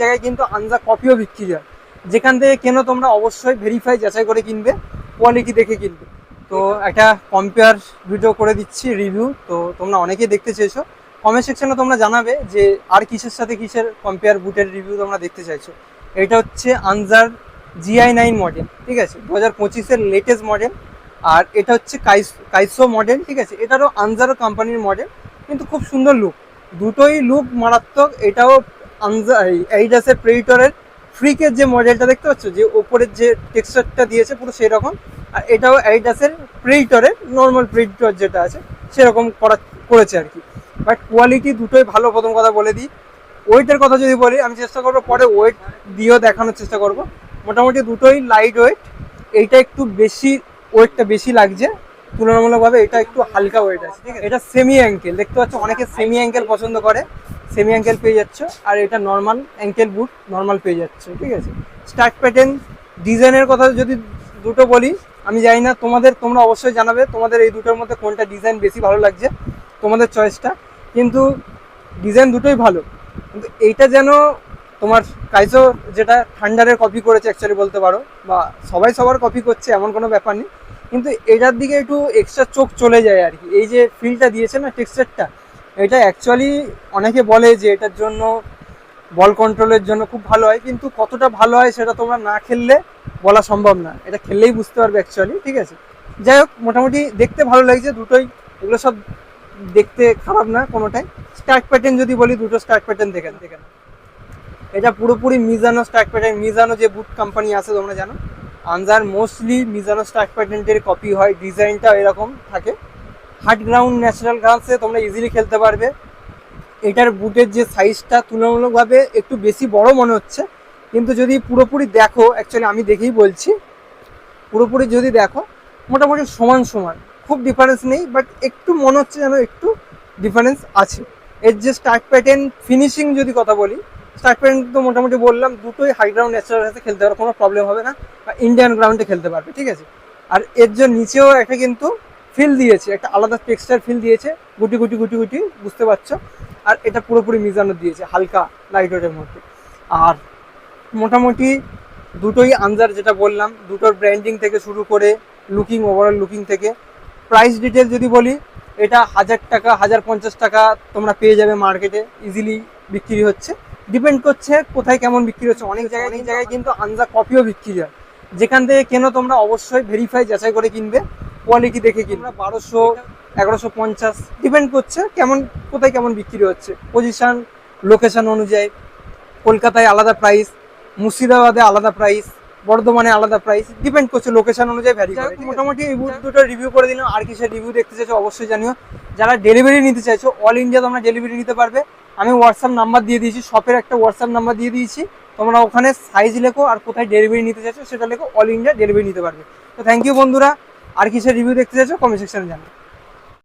জায়গায় কিন্তু আনজা কপিও বিক্রি হয়। যেখান থেকে কেন তোমরা অবশ্যই ভেরিফাই যাচাই করে কিনবে কোয়ালিটি দেখে কিনবে। তো একটা কম্পেয়ার ভিডিও করে দিচ্ছি রিভিউ তো তোমরা অনেকেই দেখতে চেয়েছো। কমেন্ট সেকশনে তোমরা জানাবে যে আর কিসের সাথে কিসের কম্পেয়ার বুটের রিভিউ তোমরা দেখতে চাইছো। এটা হচ্ছে আনজার জিআই নাইন মডেল ঠিক আছে? দু হাজার পঁচিশের লেটেস্ট মডেল আর এটা হচ্ছে কাইস মডেল ঠিক আছে? এটারও আনজারও কোম্পানির মডেল কিন্তু খুব সুন্দর লুক দুটোই লুক মারাত্মক, এটাও এইডাসের প্রেডিটরের ফ্রিকের যে মডেলটা দেখতে পাচ্ছ, যে ওপরের যে টেক্সচারটা দিয়েছে পুরো সেই রকম আর এটাও এইডাসের প্রেডিটরের নর্মাল প্রেডিটর যেটা আছে, সেরকম করা, করেছে আর কি। বাট কোয়ালিটি দুটোই ভালো, প্রথম কথা বলে দিই। ওয়েটের কথা যদি বলি, আমি চেষ্টা করব পরে ওয়েট দিয়েও দেখানোর চেষ্টা করব। মোটামুটি দুটোই লাইট ওয়েট এইটা একটু বেশি ওয়েটটা বেশি লাগছে। তুলনামূলকভাবে এটা একটু হালকা ওয়েট আছে। ঠিক আছে এটা সেমি অ্যাঙ্কেল দেখতে পাচ্ছ অনেকে সেমি অ্যাঙ্কেল পছন্দ করে। সেমি অ্যাঙ্কেল পেয়ে যাচ্ছ, আর এটা নর্মাল অ্যাঙ্কেল বুট নর্মাল পেয়ে যাচ্ছ, ঠিক আছে? স্টার্ট প্যাটার্ন ডিজাইনের কথা যদি দুটো বলি, আমি জানি না তোমাদের, তোমরা অবশ্যই জানাবে তোমাদের এই দুটোর মধ্যে কোনটা ডিজাইন বেশি ভালো লাগছে, তোমাদের চয়েসটা কিন্তু ডিজাইন দুটোই ভালো। কিন্তু এইটা যেন তোমার কাইজো যেটা থান্ডারের কপি করেছে অ্যাকচুয়ালি বলতে পারো, বা সবাই সবার কপি করছে, এমন কোনো ব্যাপার নেই। কিন্তু এটার দিকে একটু এক্সট্রা চোখ চলে যায় আর কি। এই যে ফিলটা দিয়েছে না টেক্সচারটা এটা অ্যাকচুয়ালি অনেকে বলে যে এটার জন্য বল কন্ট্রোলের জন্য খুব ভালো হয়, কিন্তু কতটা ভালো হয় সেটা তোমরা না খেললে বলা সম্ভব না। এটা খেললেই বুঝতে পারবে অ্যাকচুয়ালি ঠিক আছে? যাই হোক, মোটামুটি দেখতে ভালো লাগছে, দুটোই এগুলো সব দেখতে খারাপ না কোনোটাই। স্টার্ট প্যাটার্ন যদি বলি, দুটো স্টার্ট প্যাটার্ন দেখেন দেখেন এটা পুরোপুরি মিজানো স্টার্ট প্যাটার্ন মিজানো যে বুট কোম্পানি আছে, তোমরা জানো। আনজার মোস্টলি মিজানো স্টার্ট প্যাটার্নের কপি হয় ডিজাইনটা এরকম থাকে। হার্ড গ্রাউন্ড ন্যাচারাল গ্রাউন্ডসে তোমরা ইজিলি খেলতে পারবে। এটার বুটের যে সাইজটা তুলনামূলকভাবে একটু বেশি বড় মনে হচ্ছে। কিন্তু যদি পুরোপুরি দেখো অ্যাকচুয়ালি আমি দেখেই বলছি, পুরোপুরি যদি দেখো, মোটামুটি সমান সমান, খুব ডিফারেন্স নেই বাট একটু মনে হচ্ছে যেন একটু ডিফারেন্স আছে। এর যে স্টার্ট প্যাটার্ন ফিনিশিং যদি কথা বলি স্টার্ট প্যাটার্ন তো মোটামুটি বললাম, দুটোই হাই গ্রাউন্ড ন্যাচারাল সাথে খেলতে পারবে কোনো প্রবলেম হবে না, বা ইন্ডিয়ান গ্রাউন্ডে খেলতে পারবে, ঠিক আছে? আর এর যে নিচেও একটা কিন্তু ফিল দিয়েছে, একটা আলাদা টেক্সচার ফিল দিয়েছে, গুটি গুটি গুটি গুটি, বুঝতে পারছ? আর এটা পুরোপুরি মিজানো দিয়েছে, হালকা লাইট ওয়েটের মধ্যে। আর মোটামুটি দুটোই আনজার যেটা বললাম, দুটোর ব্র্যান্ডিং থেকে শুরু করে লুকিং ওভারঅল লুকিং থেকে। প্রাইস ডিটেল যদি বলি, এটা হাজার টাকা, হাজার পঞ্চাশ টাকা তোমরা পেয়ে যাবে মার্কেটে ইজিলি বিক্রি হচ্ছে। ডিপেন্ড করছে কোথায় কেমন বিক্রি হচ্ছে, অনেক জায়গায় অনেক জায়গায় কিন্তু আনজা কপিও বিক্রি হয়। যেখান থেকে কেন তোমরা অবশ্যই ভেরিফাই যাচাই করে কিনবে। কোয়ালিটি দেখে কিনবে। বারোশো এগারোশো পঞ্চাশ ডিপেন্ড করছে কেমন কোথায় কেমন বিক্রি হচ্ছে। পজিশন লোকেশন অনুযায়ী। কলকাতায় আলাদা প্রাইস মুর্শিদাবাদে আলাদা প্রাইস বর্ধমানে আলাদা প্রাইস ডিপেন্ড করছে লোকেশন অনুযায়ী ভ্যারি করে। মোটামুটি এই দুটো রিভিউ করে দিলাম। আর কিসের রিভিউ দেখতে চাইছো অবশ্যই জানিও। যারা ডেলিভারি নিতে চাইছো অল ইন্ডিয়া তোমরা ডেলিভারি নিতে পারবে। আমি হোয়াটসঅ্যাপ নাম্বার দিয়ে দিয়েছি শপের একটা হোয়াটসঅ্যাপ নাম্বার দিয়ে দিয়েছি। তোমরা ওখানে সাইজ লেখো আর কোথায় ডেলিভারি নিতে চাইছো সেটা লেখো অল ইন্ডিয়া ডেলিভারি নিতে পারবে। তো থ্যাংক ইউ বন্ধুরা। আর কিসের রিভিউ দেখতে চাইছো? কমেন্ট সেকশনে জানাও।